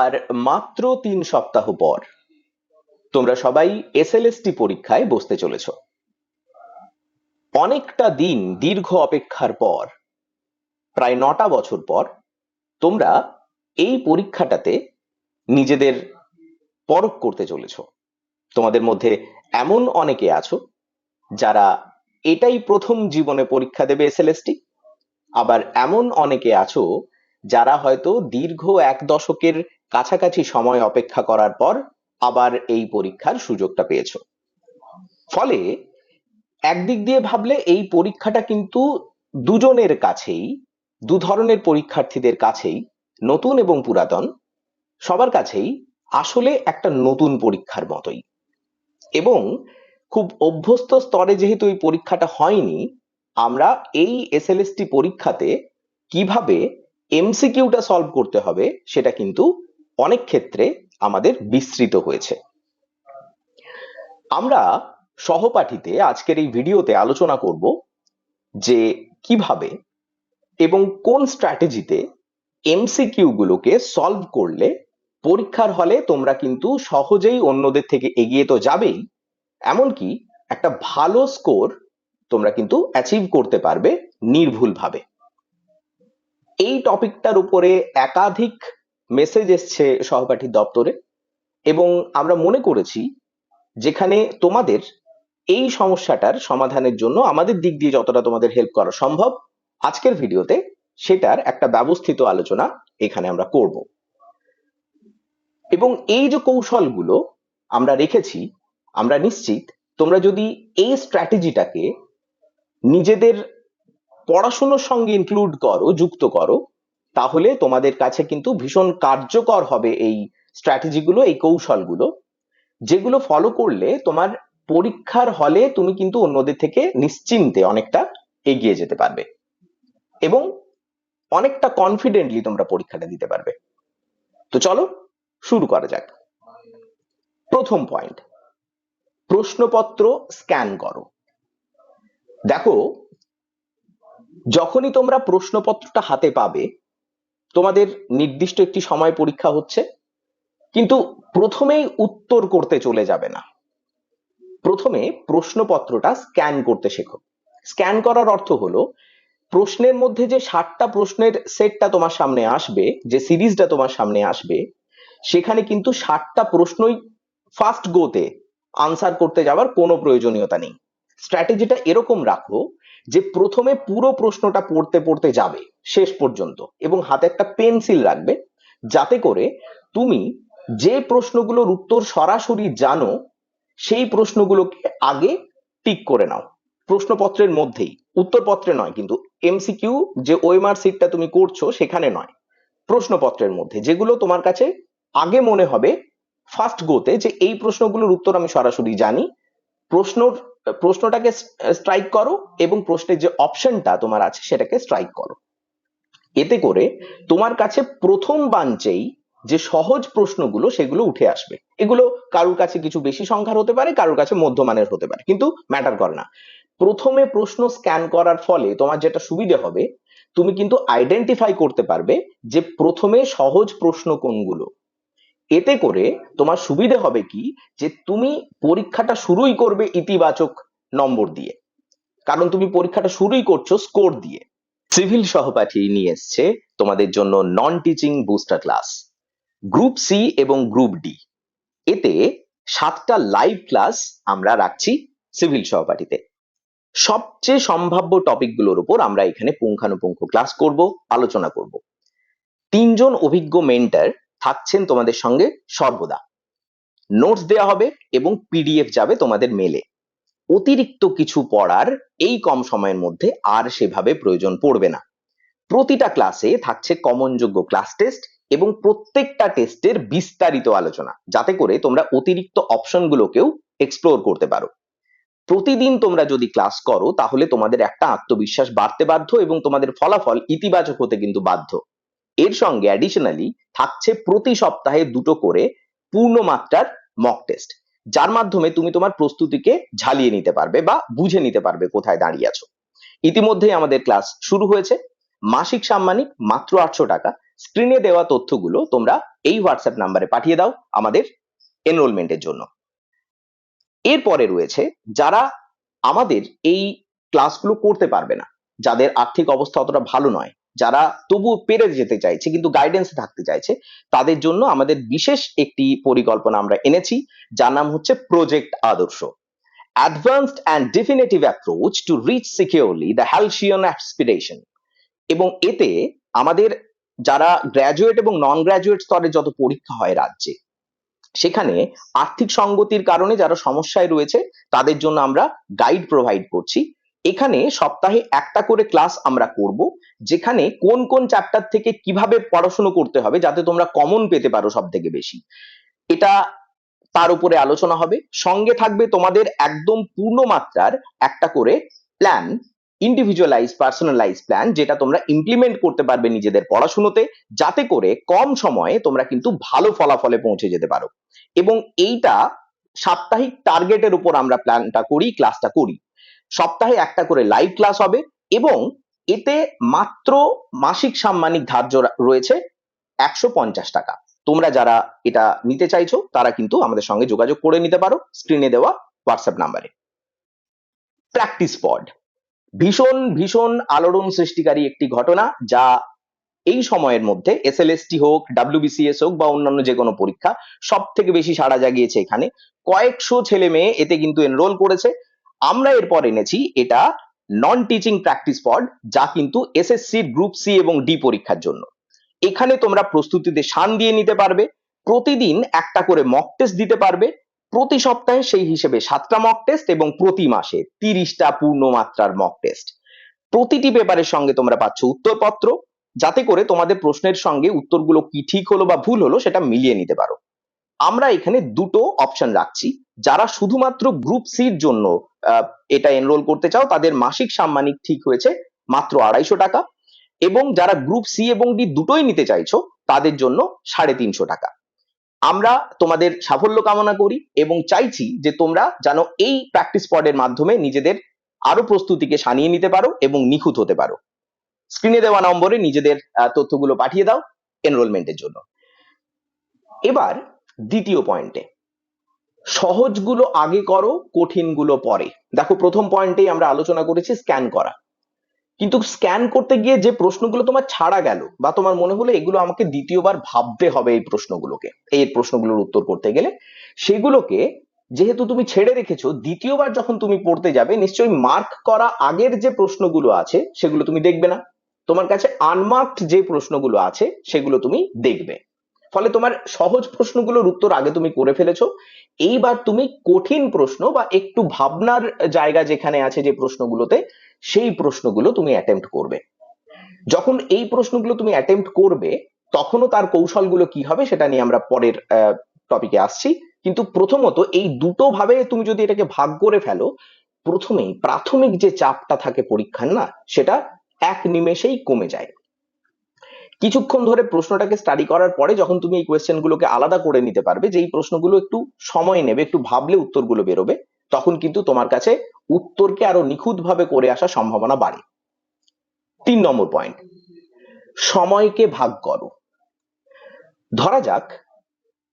আর মাত্র তিন সপ্তাহ পর তোমরা সবাই এসএলএসটি পরীক্ষায় বসতে চলেছ। অনেকটা দিন দীর্ঘ অপেক্ষার পর, প্রায় নটা বছর পর, তোমরা এই পরীক্ষাটাতে নিজেদের পরখ করতে চলেছ। তোমাদের মধ্যে এমন অনেকে আছো যারা এটাই প্রথম জীবনে পরীক্ষা দেবে এসএলএসটি, আবার এমন অনেকে আছো যারা হয়তো দীর্ঘ এক দশকের কাছাকাছি সময় অপেক্ষা করার পর আবার এই পরীক্ষার সুযোগটা পেয়েছ। ফলে একদিক দিয়ে ভাবলে এই পরীক্ষাটা কিন্তু দুজনের কাছেই, দু ধরনের পরীক্ষার্থীদের কাছেই, নতুন এবং পুরাতন, সবার কাছেই আসলে একটা নতুন পরীক্ষার মতোই। এবং খুব অভ্যস্ত স্তরে যেহেতু এই পরীক্ষাটা হয়নি, আমরা এই এসএলএসটি পরীক্ষাতে কীভাবে এমসিকিউটা সলভ করতে হবে সেটা কিন্তু অনেক ক্ষেত্রে আমাদের বিস্তৃত হয়েছে। আমরা সহপাঠীতে আজকের এই ভিডিওতে আলোচনা করব যে কীভাবে এবং কোন স্ট্র্যাটেজিতে এমসিকিউ গুলোকে সলভ করলে পরীক্ষার হলে তোমরা কিন্তু সহজেই অন্যদের থেকে এগিয়ে তো যাবেই, এমনকি একটা ভালো স্কোর তোমরা কিন্তু অ্যাচিভ করতে পারবে নির্ভুলভাবে। এই টপিকটার উপরে একাধিক মেসেজ এসছে সহপাঠী দপ্তরে এবং আমরা মনে করেছি যেখানে তোমাদের এই সমস্যাটার সমাধানের জন্য আমাদের দিক দিয়ে যতটা তোমাদের হেল্প করা সম্ভব, আজকের ভিডিওতে সেটার একটা ব্যবস্থিত আলোচনা এখানে আমরা করব। এবং এই যে কৌশলগুলো আমরা রেখেছি, আমরা নিশ্চিত তোমরা যদি এই স্ট্র্যাটেজিটাকে নিজেদের পড়াশোনার সঙ্গে ইনক্লুড করো, যুক্ত করো তাহলে তোমাদের কাছে কিন্তু ভীষণ কার্যকর হবে এই স্ট্র্যাটেজিগুলো এই কৌশলগুলো, যেগুলো ফলো করলে তোমার পরীক্ষার হলে তুমি কিন্তু অন্যদের থেকে নিশ্চিন্তে অনেকটা এগিয়ে যেতে পারবে এবং অনেকটা কনফিডেন্টলি তোমরা পরীক্ষাটা দিতে পারবে। তো চলো শুরু করা যাক। প্রথম পয়েন্ট প্রশ্নপত্র স্ক্যান করো। দেখো, যখনই তোমরা প্রশ্নপত্রটা হাতে পাবে তোমাদের নির্দিষ্ট একটি সময় পরীক্ষা হচ্ছে, কিন্তু প্রথমেই উত্তর করতে চলে যাবে না। প্রথমে প্রশ্নপত্রটা স্ক্যান করতে শেখো। স্ক্যান করার অর্থ হলো, প্রশ্নের মধ্যে যে ষাটটা প্রশ্নের সেটটা তোমার সামনে আসবে, যে সিরিজটা তোমার সামনে আসবে, সেখানে কিন্তু ষাটটা প্রশ্নই ফার্স্ট গোতে আনসার করতে যাওয়ার কোনো প্রয়োজনীয়তা নেই। স্ট্র্যাটেজিটা এরকম রাখো যে প্রথমে পুরো প্রশ্নটা পড়তে পড়তে যাবে। শেষ পর্যন্ত। এবং হাতে একটা পেন্সিল রাখবে, যাতে করে তুমি যে প্রশ্নগুলোর উত্তর সরাসরি জানো, সেই প্রশ্নগুলোকে আগে টিক করে নাও। প্রশ্নপত্রের মধ্যেই। উত্তরপত্রে নয়, কিন্তু এমসিকিউ যে ওএমআর সিটটা তুমি করছ, সেখানে নয়। প্রশ্নপত্রের মধ্যে। যেগুলো তোমার কাছে আগে মনে হবে ফার্স্ট গোতে যে এই প্রশ্নগুলোর উত্তর আমি সরাসরি জানি। প্রশ্নর, প্রশ্নটাকে স্ট্রাইক করো এবং প্রশ্নের যে অপশনটা তোমার আছে, সেটাকে স্ট্রাইক করো। এতে করে তোমার কাছে প্রথম বাঞ্চেই যে সহজ প্রশ্নগুলো সেগুলো উঠে আসবে। এগুলো কারোর কাছে কিছু বেশি সংখ্যার হতে পারে, কারোর কাছে মধ্যমানের হতে পারে, কিন্তু ম্যাটার করে না। প্রথমে প্রশ্ন স্ক্যান করার ফলে তোমার যেটা সুবিধে হবে, তুমি কিন্তু আইডেন্টিফাই করতে পারবে যে প্রথমে সহজ প্রশ্ন কোনগুলো। এতে করে তোমার সুবিধে হবে কি, যে তুমি পরীক্ষাটা শুরুই করবে ইতিবাচক নম্বর দিয়ে। কারণ তুমি পরীক্ষাটা শুরুই করছ স্কোর দিয়ে। সিভিল সহপাঠী নিয়ে এসছে তোমাদের জন্য non teaching booster class group C এবং গ্রুপ ডি এতে সাতটা লাইভ ক্লাস আমরা রাখছি সিভিল সহপাঠীতে। সবচেয়ে সম্ভাব্য টপিকগুলোর উপর আমরা এখানে পুঙ্খানুপুঙ্খ ক্লাস করব, আলোচনা করব। তিনজন অভিজ্ঞ মেন্টার থাকছেন তোমাদের সঙ্গে সর্বদা। নোটস দেওয়া হবে এবং পিডিএফ যাবে তোমাদের মেলে অতিরিক্ত কিছু পড়ার এই কম সময়ের মধ্যে আর সেভাবে প্রয়োজন পড়বে না। প্রতিটা ক্লাসে থাকছে কমন যোগ্য ক্লাস টেস্ট এবং প্রত্যেকটা টেস্টের বিস্তারিত আলোচনা, যাতে করে তোমরা অতিরিক্ত অপশনগুলোকেও এক্সপ্লোর করতে পারো। প্রতিদিন তোমরা যদি ক্লাস করো, তাহলে তোমাদের একটা আত্মবিশ্বাস বাড়তে বাধ্য এবং তোমাদের ফলাফল ইতিবাচক হতে কিন্তু বাধ্য। এর সঙ্গে অ্যাডিশনালি থাকছে প্রতি সপ্তাহে দুটো করে পূর্ণ মাত্রার মক টেস্ট যার মাধ্যমে তুমি তোমার প্রস্তুতিকে ঝালিয়ে নিতে পারবে বা বুঝে নিতে পারবে কোথায় দাঁড়িয়ে আছো। ইতিমধ্যেই আমাদের ক্লাস শুরু হয়েছে। মাসিক সাম্মানিক মাত্র আটশো টাকা। স্ক্রিনে দেওয়া তথ্যগুলো তোমরা এই হোয়াটসঅ্যাপ নাম্বারে পাঠিয়ে দাও আমাদের এনরোলমেন্টের জন্য। এরপরে রয়েছে যারা আমাদের এই ক্লাসগুলো করতে পারবে না, যাদের আর্থিক অবস্থা অতটা ভালো নয় যারা তবু পেরে যেতে চাইছে, কিন্তু গাইডেন্স থাকতে চাইছে, তাদের জন্য আমাদের বিশেষ একটি পরিকল্পনা আমরা এনেছি, যার নাম হচ্ছে project Adarsh. Advanced and definitive approach to reach securely the halcyon aspiration এবং এতে আমাদের যারা গ্র্যাজুয়েট এবং নন গ্র্যাজুয়েট স্তরে যত পরীক্ষা হয় রাজ্যে, সেখানে আর্থিক সঙ্গতির কারণে যারা সমস্যায় রয়েছে, তাদের জন্য আমরা গাইড প্রোভাইড করছি। এখানে সপ্তাহে একটা করে ক্লাস আমরা করব, যেখানে কোন কোন চ্যাপ্টার থেকে কীভাবে পড়াশুনো করতে হবে যাতে তোমরা কমন পেতে পারো সব থেকে বেশি। এটা তার উপরে আলোচনা হবে। সঙ্গে থাকবে তোমাদের একদম পূর্ণ মাত্রার একটা করে প্ল্যান ইন্ডিভিজুয়ালাইজ পার্সোনালাইজ প্ল্যান যেটা তোমরা ইমপ্লিমেন্ট করতে পারবে নিজেদের পড়াশুনোতে, যাতে করে কম সময়ে তোমরা কিন্তু ভালো ফলাফলে পৌঁছে যেতে পারো। এবং এইটা সাপ্তাহিক টার্গেটের উপর আমরা প্ল্যানটা করি ক্লাসটা করি। সপ্তাহে একটা করে লাইভ ক্লাস হবে এবং এতে মাত্র মাসিক সাম্মানিক ধার্য রয়েছে একশো পঞ্চাশ টাকা। তোমরা যারা এটা নিতে চাইছো, তারা কিন্তু আমাদের সঙ্গে যোগাযোগ করে নিতে পারো স্ক্রিনে দেওয়া হোয়াটসঅ্যাপ নাম্বারে প্র্যাকটিস পড ভীষণ ভীষণ আলোড়ন সৃষ্টিকারী একটি ঘটনা যা এই সময়ের মধ্যে এসএলএসটি হোক ডাব্লিউবিসিএস হোক বা অন্যান্য যে কোনো পরীক্ষা সব থেকে বেশি সাড়া জাগিয়েছে এখানে। কয়েকশো ছেলে মেয়ে এতে কিন্তু এনরোল করেছে। আমরা এরপর এনেছি এটা নন টিচিং প্র্যাকটিস পড যা কিন্তু এসএসসি গ্রুপ সি এবং ডি পরীক্ষার জন্য। এখানে তোমরা প্রস্তুতিতে শান দিয়ে নিতে পারবে, প্রতিদিন একটা করে মক টেস্ট দিতে পারবে, প্রতি সপ্তাহে সেই হিসেবে সাতটা মক টেস্ট এবং প্রতি মাসে তিরিশটা পূর্ণ মাত্রার মক টেস্ট প্রতিটি পেপারের সঙ্গে তোমরা পাচ্ছ উত্তরপত্র, যাতে করে তোমাদের প্রশ্নের সঙ্গে উত্তরগুলো কি ঠিক হলো বা ভুল হলো সেটা মিলিয়ে নিতে পারো। আমরা এখানে দুটো অপশন রাখছি। যারা শুধুমাত্র গ্রুপ সির জন্য এটা এনরোল করতে চাও, তাদের মাসিক সাম্মানিক ঠিক হয়েছে মাত্র আড়াইশো টাকা। এবং যারা গ্রুপ সি এবং ডি দুটোই নিতে চাইছো, তাদের জন্য সাড়ে তিনশো টাকা। আমরা তোমাদের সাফল্য কামনা করি এবং চাইছি যে তোমরা যেন এই প্র্যাকটিস পডের মাধ্যমে নিজেদের আরও প্রস্তুতিকে সানিয়ে নিতে পারো এবং নিখুঁত হতে পারো। স্ক্রিনে দেওয়া নম্বরে নিজেদের তথ্যগুলো পাঠিয়ে দাও এনরোলমেন্টের জন্য। এবার দ্বিতীয় পয়েন্টে সহজগুলো আগে করো, কঠিনগুলো পরে। দেখো, প্রথম পয়েন্টেই আমরা আলোচনা করেছি স্ক্যান করা। কিন্তু স্ক্যান করতে গিয়ে যে প্রশ্নগুলো তোমার ছাড়া গেল বা তোমার মনে হলো এগুলো আমাকে দ্বিতীয়বার ভাবতে হবে এই প্রশ্নগুলোকে, এই প্রশ্নগুলোর উত্তর করতে গেলে, সেগুলোকে যেহেতু তুমি ছেড়ে রেখেছো, দ্বিতীয়বার যখন তুমি পড়তে যাবে, নিশ্চয়ই মার্ক করা আগের যে প্রশ্নগুলো আছে, সেগুলো তুমি দেখবে না। তোমার কাছে আনমার্কড যে প্রশ্নগুলো আছে, সেগুলো তুমি দেখবে। ফলে তোমার সহজ প্রশ্নগুলোর উত্তর আগে তুমি করে ফেলেছো। এইবার তুমি কঠিন প্রশ্ন বা একটু ভাবনার জায়গা যেখানে আছে যে প্রশ্নগুলোতে, সেই প্রশ্নগুলো তুমি অ্যাটেম্প্ট করবে। যখন এই প্রশ্নগুলো তুমি অ্যাটেম্প্ট করবে, তখনও তার কৌশলগুলো কি হবে সেটা নিয়ে আমরা পরের টপিকে আসছি। কিন্তু প্রথমত এই দুটো ভাবে তুমি যদি এটাকে ভাগ করে ফেলো, প্রথমেই প্রাথমিক যে চাপটা থাকে পরীক্ষার না, সেটা এক নিমেষেই কমে যায়। কিছুক্ষণ ধরে প্রশ্নটাকে স্টাডি করার পরে যখন তুমি এই কোয়েশ্চেন গুলোকে আলাদা করে নিতে পারবে যে এই প্রশ্নগুলো একটু সময় নেবে, একটু ভাবলে উত্তরগুলো বেরোবে, তখন কিন্তু তোমার কাছে উত্তরকে আরও নিখুঁতভাবে করে আসার সম্ভাবনা বাড়ে। তিন নম্বর পয়েন্ট সময়কে ভাগ করো। ধরা যাক,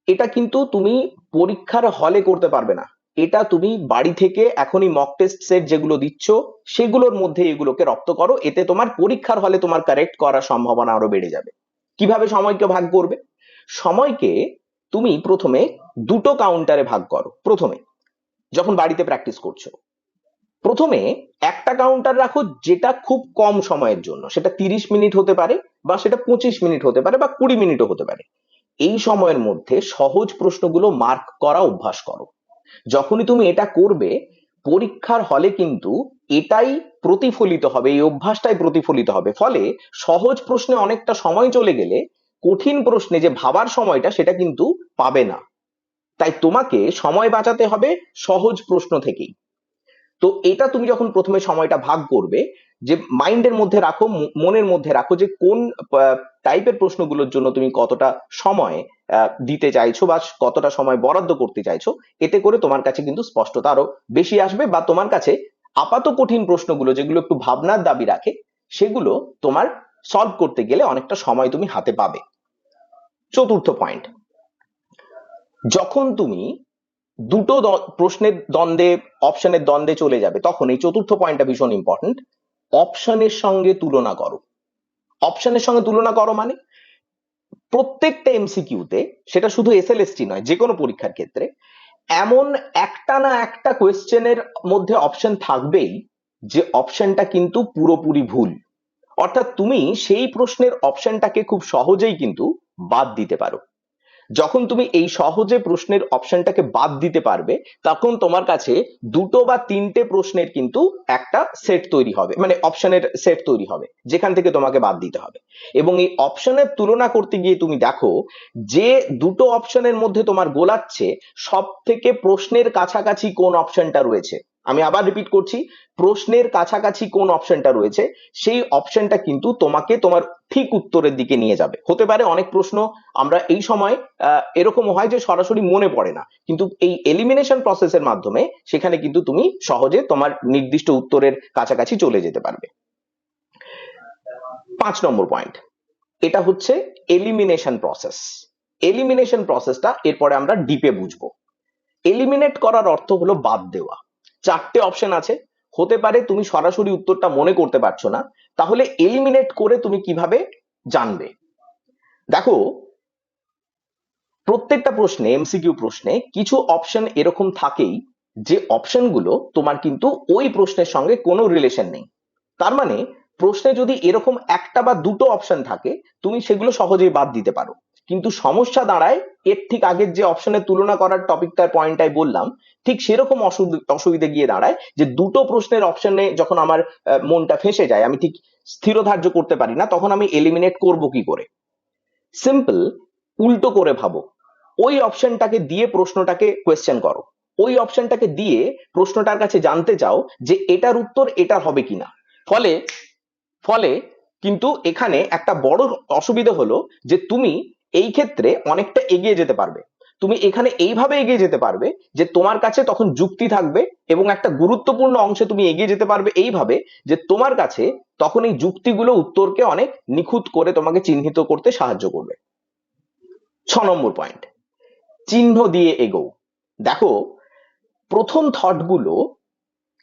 এটা কিন্তু তুমি পরীক্ষার হলে করতে পারবে না। এটা তুমি বাড়ি থেকে এখনই মক টেস্ট সেট যেগুলো দিচ্ছ, সেগুলোর মধ্যে এগুলোকে রপ্ত করো, এতে তোমার পরীক্ষার হলে তোমার কারেক্ট করার সম্ভাবনা আরও বেড়ে যাবে। কীভাবে সময়কে ভাগ করবে? সময়কে তুমি প্রথমে দুটো কাউন্টারে ভাগ করো, প্রথমে, যখন বাড়িতে প্র্যাকটিস করছ। প্রথমে একটা কাউন্টার রাখো যেটা খুব কম সময়ের জন্য, সেটা তিরিশ মিনিট হতে পারে বা সেটা পঁচিশ মিনিট হতে পারে বা কুড়ি মিনিটও হতে পারে। এই সময়ের মধ্যে সহজ প্রশ্নগুলো মার্ক করা অভ্যাস করো। যখনই তুমি এটা করবে, পরীক্ষার হলে কিন্তু এটাই প্রতিফলিত হবে, এই অভ্যাসটাই প্রতিফলিত হবে। ফলে সহজ প্রশ্নে অনেকটা সময় চলে গেলে কঠিন প্রশ্নে যে ভাবার সময়টা সেটা কিন্তু পাবে না। তাই তোমাকে সময় বাঁচাতে হবে সহজ প্রশ্ন থেকেই। তো এটা তুমি যখন প্রথমে সময়টা ভাগ করবে, যে মাইন্ডের মধ্যে রাখো মনের মধ্যে রাখো যে কোন টাইপের প্রশ্নগুলোর জন্য তুমি কতটা সময় দিতে চাইছো বা কতটা সময় বরাদ্দ করতে চাইছো, এতে করে তোমার কাছে কিন্তু স্পষ্টতা আরও বেশি আসবে বা তোমার কাছে আপাত কঠিন প্রশ্নগুলো যেগুলো একটু ভাবনার দাবি রাখে, সেগুলো তোমার সলভ করতে গেলে অনেকটা সময় তুমি হাতে পাবে। চতুর্থ পয়েন্ট যখন তুমি দুটো প্রশ্নের দ্বন্দ্বে অপশনের দ্বন্দ্বে চলে যাবে, তখন এই চতুর্থ পয়েন্টটা ভীষণ ইম্পর্টেন্ট অপশনের সঙ্গে তুলনা করো। অপশনের সঙ্গে তুলনা করো মানে? প্রত্যেকটা এমসিকিউতে সেটা শুধু এসএলএসটি নয় যে কোনো পরীক্ষার ক্ষেত্রে, এমন একটা না একটা কোয়েশ্চেনের মধ্যে অপশন থাকবেই যে অপশনটা কিন্তু পুরোপুরি ভুল। অর্থাৎ তুমি সেই প্রশ্নের অপশনটাকে খুব সহজেই কিন্তু বাদ দিতে পারো। যখন তুমি এই সহজে প্রশ্নের অপশনটাকে বাদ দিতে পারবে, তখন তোমার কাছে দুটো বা তিনটে প্রশ্নের কিন্তু একটা সেট তৈরি হবে মানে অপশনের সেট তৈরি হবে, যেখান থেকে তোমাকে বাদ দিতে হবে। এবং এই অপশনের তুলনা করতে গিয়ে তুমি দেখো, যে দুটো অপশনের মধ্যে তোমার গোলাচ্ছে সব থেকে প্রশ্নের কাছাকাছি কোন অপশনটা রয়েছে? আমি আবার রিপিট করছি, প্রশ্নের কাছাকাছি কোন অপশনটা রয়েছে, সেই অপশনটা কিন্তু তোমাকে তোমার ঠিক উত্তরের দিকে নিয়ে যাবে। হতে পারে অনেক প্রশ্ন, আমরা এই সময় এরকম হয় যে সরাসরি মনে পড়ে না। কিন্তু এই এলিমিনেশন প্রসেসের মাধ্যমে সেখানে কিন্তু তুমি সহজে তোমার নির্দিষ্ট উত্তরের কাছাকাছি চলে যেতে পারবে। পাঁচ নম্বর পয়েন্ট এটা হচ্ছে এলিমিনেশন প্রসেস এলিমিনেশন প্রসেসটা এরপরে আমরা ডিপে বুঝব। এলিমিনেট করার অর্থ হলো বাদ দেওয়া। চারটে অপশন আছে। হতে পারে তুমি সরাসরি উত্তরটা মনে করতে পারছ না। তাহলে এলিমিনেট করে তুমি কীভাবে জানবে? দেখো, প্রত্যেকটা প্রশ্নে এমসিকিউ প্রশ্নে কিছু অপশন এরকম থাকেই যে অপশনগুলো তোমার কিন্তু ওই প্রশ্নের সঙ্গে কোনো রিলেশন নেই। তার মানে প্রশ্নে যদি এরকম একটা বা দুটো অপশন থাকে, তুমি সেগুলো সহজেই বাদ দিতে পারো। কিন্তু সমস্যা দাঁড়ায়, এর ঠিক আগের যে অপশনের তুলনা করার টপিকটার পয়েন্টটাই বললাম ঠিক সেরকম অসুবি- অসুবিধে গিয়ে দাঁড়ায় যে দুটো প্রশ্নের অপশনে যখন আমার মনটা ফেসে যায়, আমি ঠিক স্থিরধার্য করতে পারি না, তখন আমি এলিমিনেট করব কি করে? সিম্পল উল্টো করে ভাবো। ওই অপশনটাকে দিয়ে প্রশ্নটাকে কোয়েশ্চেন করো। ওই অপশনটাকে দিয়ে প্রশ্নটার কাছে জানতে চাও যে এটার উত্তর এটা হবে কিনা। ফলে ফলে কিন্তু এখানে একটা বড় অসুবিধা হলো যে তুমি এই ক্ষেত্রে অনেকটা এগিয়ে যেতে পারবে। তুমি এখানে এইভাবে এগিয়ে যেতে পারবে যে তোমার কাছে তখন যুক্তি থাকবে এবং একটা গুরুত্বপূর্ণ অংশে তুমি এগিয়ে যেতে পারবে এইভাবে যে তোমার কাছে তখন এই যুক্তিগুলো উত্তরকে অনেক নিখুঁত করে তোমাকে চিহ্নিত করতে সাহায্য করবে। ছ নম্বর পয়েন্ট চিহ্ন দিয়ে এগো দেখো, প্রথম থটগুলো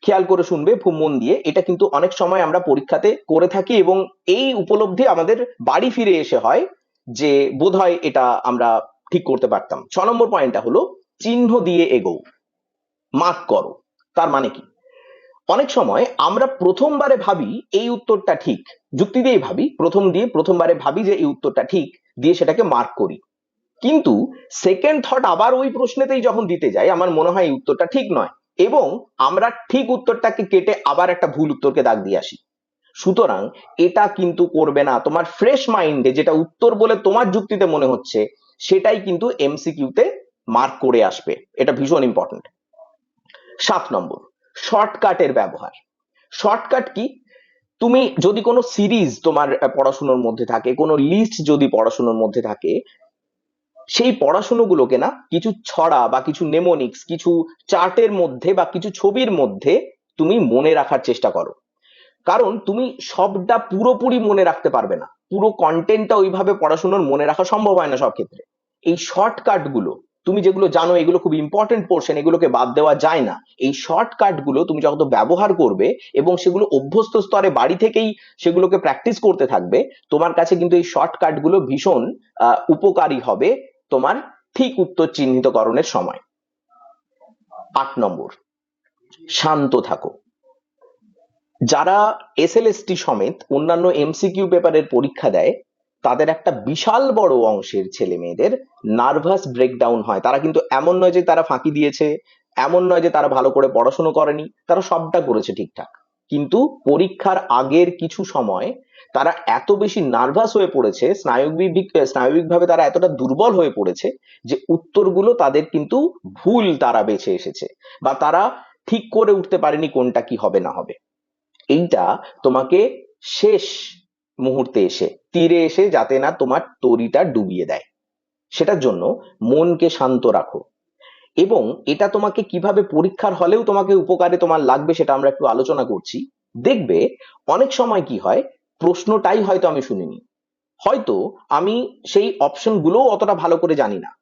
খেয়াল করে শুনবে মন দিয়ে। এটা কিন্তু অনেক সময় আমরা পরীক্ষাতে করে থাকি এবং এই উপলব্ধি আমাদের বাড়ি ফিরে এসে হয় যে বোধহয় এটা আমরা ঠিক করতে পারতাম। ছ নম্বর পয়েন্টটা হলো, চিহ্ন দিয়ে এগো। মার্ক করো। তার মানে কি? অনেক সময় আমরা প্রথমবারে ভাবি এই উত্তরটা ঠিক। যুক্তি দিয়েই ভাবি, প্রথম দিয়ে প্রথমবারে ভাবি যে এই উত্তরটা ঠিক, দিয়ে সেটাকে মার্ক করি। কিন্তু সেকেন্ড থট আবার ওই প্রশ্নেতেই যখন দিতে যাই, আমার মনে হয় এই উত্তরটা ঠিক নয়। এবং আমরা ঠিক উত্তরটাকে কেটে আবার একটা ভুল উত্তরকে দাগ দিয়ে আসি। সুতরাং এটা কিন্তু করবে না। তোমার ফ্রেশ মাইন্ডে যেটা উত্তর বলে তোমার যুক্তিতে মনে হচ্ছে সেটাই কিন্তু এমসিকিউতে মার্ক করে আসবে। এটা ভীষণ ইম্পর্টেন্ট সাত নম্বর শর্টকাটের ব্যবহার। Shortcut key? তুমি যদি কোনো সিরিজ তোমার পড়াশোনার মধ্যে থাকে, কোনো লিস্ট যদি পড়াশোনার মধ্যে থাকে, সেই পড়াশুনোগুলোকে না কিছু ছড়া বা কিছু নেমোনিক্স কিছু চার্টের মধ্যে বা কিছু ছবির মধ্যে তুমি মনে রাখার চেষ্টা করো। কারণ তুমি সবটা পুরোপুরি মনে রাখতে পারবে না। পুরো কন্টেন্টটা ওইভাবে পড়াশোনার মনে রাখা সম্ভব হয় না সব ক্ষেত্রে। এই শর্টকাটগুলো, তুমি যেগুলো জানো এগুলো খুব ইম্পর্টেন্ট পোর্শন এগুলোকে বাদ দেওয়া যায় না। এই শর্টকাটগুলো তুমি যত ব্যবহার করবে এবং সেগুলো অভ্যস্ত স্তরে বাড়ি থেকেই সেগুলোকে প্র্যাকটিস করতে থাকবে, তোমার কাছে কিন্তু এই শর্টকাটগুলো ভীষণ উপকারী হবে তোমার ঠিক উত্তর চিহ্নিতকরণের সময়। আট নম্বর, শান্ত থাকো। যারা এসএলএসটি সমেত অন্যান্য এমসিকিউ পেপারের পরীক্ষা দেয়, তাদের একটা বিশাল বড় অংশের ছেলে মেয়েদের নার্ভাস ব্রেকডাউন হয়। তারা কিন্তু এমন নয় যে তারা ফাঁকি দিয়েছে, এমন নয় যে তারা ভালো করে পড়াশোনা করেনি, তারা সবটা করেছে ঠিকঠাক। কিন্তু পরীক্ষার আগের কিছু সময় তারা এত বেশি নার্ভাস হয়ে পড়েছে, স্নায়বিক, স্নায়বিকভাবে তারা এতটা দুর্বল হয়ে পড়েছে যে উত্তরগুলো তাদের কিন্তু ভুল তারা বেছে এসেছে বা তারা ঠিক করে উঠতে পারেনি কোনটা কি হবে না হবে। এইটা তোমাকে শেষ মুহূর্তে এসে, তীরে এসে যাতে না তোমার তরিটা ডুবিয়ে দেয়। সেটার জন্য মনকে শান্ত রাখো। এবং এটা তোমাকে কীভাবে পরীক্ষার হলেও তোমাকে উপকারে তোমার লাগবে সেটা আমরা একটু আলোচনা করছি। দেখবে অনেক সময় কি হয়, প্রশ্নটাই হয়তো আমি শুনিনি। হয়তো আমি সেই অপশনগুলো অতটা ভালো করে জানি না।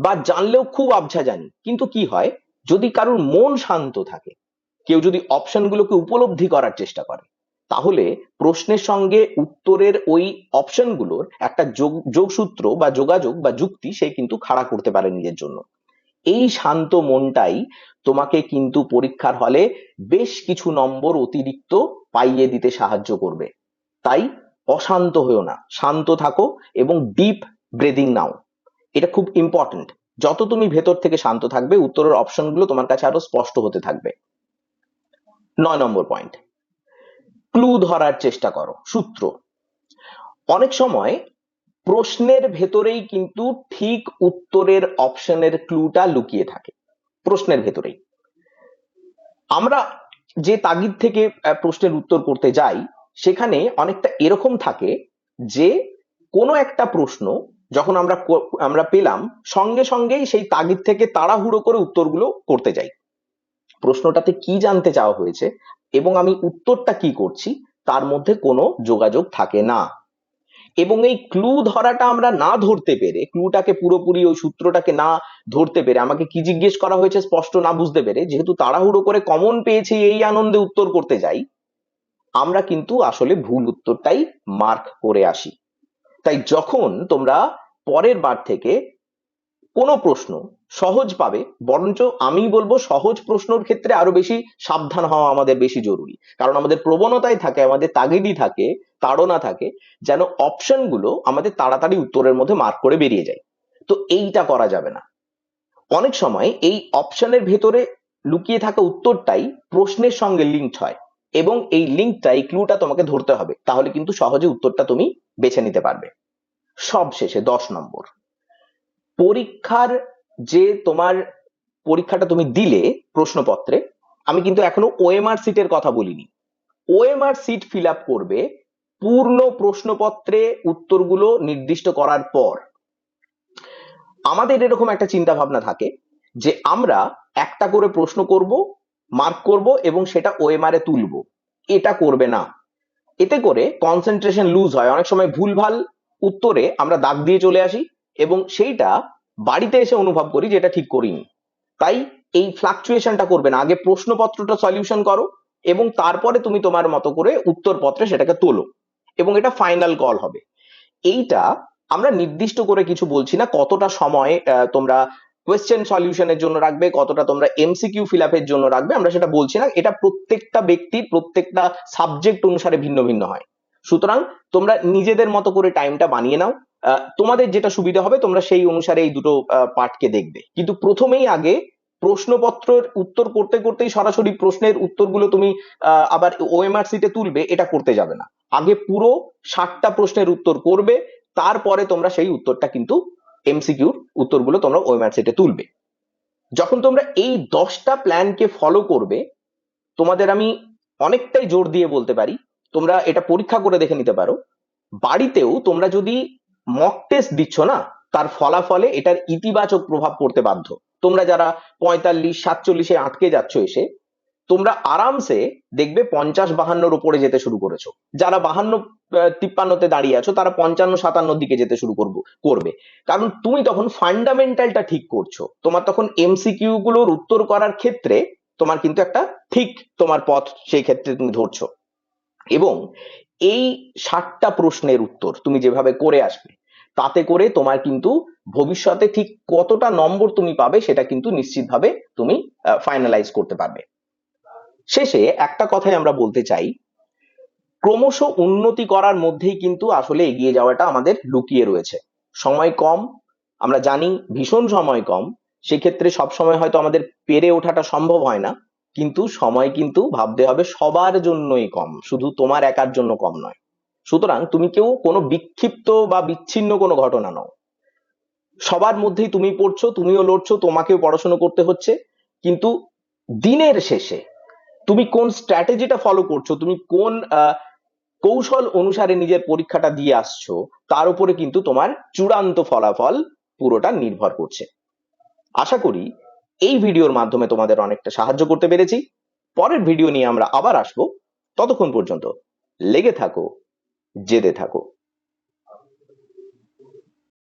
বা জানলেও খুব আবঝা জানি। কিন্তু কি হয়, যদি কারোর মন শান্ত থাকে কেউ যদি অপশন গুলোকে উপলব্ধি করার চেষ্টা করে, তাহলে প্রশ্নের সঙ্গে উত্তরের ওই অপশনগুলোর একটা যোগ, যোগসূত্র বা যোগাযোগ বা যুক্তি সে কিন্তু খাড়া করতে পারে নিজের জন্য। এই শান্ত মনটাই তোমাকে কিন্তু পরীক্ষার হলে বেশ কিছু নম্বর অতিরিক্ত পাইয়ে দিতে সাহায্য করবে। তাই অশান্ত হয়েও না, শান্ত থাকো এবং ডিপ ব্রেদিং নাও। এটা খুব ইম্পর্টেন্ট যত তুমি ভেতর থেকে শান্ত থাকবে, উত্তরের অপশনগুলো তোমার কাছে আরও স্পষ্ট হতে থাকবে। নয় নম্বর পয়েন্ট ক্লু ধরার চেষ্টা করো, সূত্র। অনেক সময় প্রশ্নের ভেতরেই কিন্তু ঠিক উত্তরের অপশনের ক্লুটা লুকিয়ে থাকে, প্রশ্নের ভেতরেই। আমরা যে তাগিদ থেকে প্রশ্নের উত্তর করতে যাই, সেখানে অনেকটা এরকম থাকে যে কোনো একটা প্রশ্ন যখন আমরা আমরা পেলাম, সঙ্গে সঙ্গেই সেই তাগিদ থেকে তাড়াহুড়ো করে উত্তরগুলো করতে যাই। প্রশ্নটাতে কি জানতে চাওয়া হয়েছে এবং আমি উত্তরটা কি করছি তার মধ্যে কোনো যোগাযোগ থাকে না। এবং এই ক্লু ধরাটা আমরা না ধরতে পেরে ক্লুটাকে পুরোপুরি ওই সূত্রটাকে না ধরতে পেরে, আমাকে কি জিজ্ঞেস করা হয়েছে স্পষ্ট না বুঝতে পেরে, যেহেতু তাড়াহুড়ো করে কমন পেয়েছি এই আনন্দে উত্তর করতে যাই, আমরা কিন্তু আসলে ভুল উত্তরটাই মার্ক করে আসি। তাই যখন তোমরা পরের বার থেকে কোনো প্রশ্ন সহজ পাবে, বরঞ্চ আমি বলব সহজ প্রশ্নর ক্ষেত্রে আরও বেশি সাবধান হওয়া আমাদের বেশি জরুরি। কারণ আমাদের প্রবণতাই থাকে, আমাদের তাগিদই থাকে, তাড়না থাকে, যেন অপশনগুলো আমাদের তাড়াতাড়ি উত্তরের মধ্যে মার্ক করে বেরিয়ে যায়। তো এইটা করা যাবে না। অনেক সময় এই অপশনের ভেতরে লুকিয়ে থাকা উত্তরটাই প্রশ্নের সঙ্গে লিঙ্কড হয় এবং এই লিঙ্কটা এই ক্লুটা তোমাকে ধরতে হবে, তাহলে কিন্তু সহজে উত্তরটা তুমি বেছে নিতে পারবে। সব শেষে দশ নম্বর। পরীক্ষার যে তোমার পরীক্ষাটা তুমি দিলে প্রশ্নপত্রে, আমি কিন্তু এখনও ওএমআর সিটের কথা বলিনি। ওএমআর সিট ফিল আপ করবে পূর্ণ প্রশ্নপত্রে উত্তরগুলো নির্দিষ্ট করার পর। আমাদের এরকম একটা চিন্তা ভাবনা থাকে যে আমরা একটা করে প্রশ্ন করব মার্ক করব এবং সেটা ওএমআর এ তুলবো। এটা করবে না। এতে করে কনসেন্ট্রেশন লুজ হয়। অনেক সময় ভুলভাল উত্তরে আমরা দাগ দিয়ে চলে আসি এবং সেইটা বাড়িতে এসে অনুভব করি যে এটা ঠিক করিনি। তাই এই ফ্লাকচুয়েশনটা করবে না। আগে প্রশ্নপত্রটা সলিউশন করো এবং তারপরে তুমি তোমার মতো করে উত্তরপত্রে সেটাকে তোলো এবং এটা ফাইনাল কল হবে। এইটা আমরা নির্দিষ্ট করে কিছু বলছি না কতটা সময় তোমরা কোয়েশ্চেন সলিউশনের জন্য রাখবে, কতটা তোমরা এমসিকিউ ফিল আপের জন্য রাখবে, আমরা সেটা বলছি না। এটা প্রত্যেকটা ব্যক্তির প্রত্যেকটা সাবজেক্ট অনুসারে ভিন্ন ভিন্ন হয়। সুতরাং তোমরা নিজেদের মতো করে টাইমটা বানিয়ে নাও। তোমাদের যেটা সুবিধা হবে, তোমরা সেই অনুসারে এই দুটো পার্টকে দেখবে। কিন্তু প্রথমেই আগে প্রশ্নপত্রের উত্তর করতে করতেই সরাসরি প্রশ্নের উত্তরগুলো তুমি আবার ওএমআর সিটে তুলবে, এটা করতে যাবে না। আগে পুরো ষাটটা প্রশ্নের উত্তর করবে, তারপরে তোমরা সেই উত্তরটা কিন্তু এমসিকিউর উত্তরগুলো তোমরা ওএমআর সিটে তুলবে। যখন তোমরা এই দশটা প্ল্যানকে ফলো করবে, তোমাদের আমি অনেকটাই জোর দিয়ে বলতে পারি, তোমরা এটা পরীক্ষা করে দেখে নিতে পারো। বাড়িতেও তোমরা যদি মক টেস্ট দিচ্ছ না, তার ফলাফলে এটার ইতিবাচক প্রভাব পড়তে বাধ্য। তোমরা যারা পঁয়তাল্লিশ, সাতচল্লিশে আটকে যাচ্ছ এসে, তোমরা আরামসে দেখবে পঞ্চাশ বাহান্নর উপরে যেতে শুরু করেছ। যারা বাহান্ন তিপ্পান্নতে দাঁড়িয়ে আছো, তারা পঞ্চান্ন, সাতান্নর দিকে যেতে শুরু করব, করবে। কারণ তুমি তখন ফান্ডামেন্টালটা ঠিক করছ। তোমার তখন এমসিকিউ গুলোর উত্তর করার ক্ষেত্রে তোমার কিন্তু একটা ঠিক তোমার পথ সেই ক্ষেত্রে তুমি ধরছো। এবং এই ষাটটা প্রশ্নের উত্তর তুমি যেভাবে করে আসবে, তাতে করে তোমার কিন্তু ভবিষ্যতে ঠিক কতটা নম্বর তুমি পাবে সেটা কিন্তু নিশ্চিতভাবে তুমি ফাইনালাইজ করতে পারবে। শেষে একটা কথাই আমরা বলতে চাই, ক্রমশ উন্নতি করার মধ্যেই কিন্তু আসলে এগিয়ে যাওয়াটা আমাদের লুকিয়ে রয়েছে। সময় কম, আমরা জানি ভীষণ সময় কম, সেক্ষেত্রে সব সময় হয়তো আমাদের পেরে ওঠাটা সম্ভব হয় না। কিন্তু সময় কিন্তু ভাবতে হবে সবার জন্যই কম, শুধু তোমার একার জন্য কম নয়। সুতরাং তুমি কেউ কোনো বিক্ষিপ্ত বা বিচ্ছিন্ন কোনো ঘটনা নও। সবার মধ্যেই তুমি পড়ছো, তুমিও লড়ছো, তোমাকেও পড়াশোনা করতে হচ্ছে। কিন্তু দিনের শেষে তুমি কোন স্ট্র্যাটেজিটা ফলো করছ, তুমি কোন কৌশল অনুসারে নিজের পরীক্ষাটা দিয়ে আসছো, তার উপরে কিন্তু তোমার চূড়ান্ত ফলাফল পুরোটা নির্ভর করছে। আশা করি এই ভিডিওর মাধ্যমে তোমাদের অনেকটা সাহায্য করতে পেরেছি। পরের ভিডিও নিয়ে আমরা আবার আসব। ততক্ষণ পর্যন্ত লেগে থাকো, জেদে থাকো।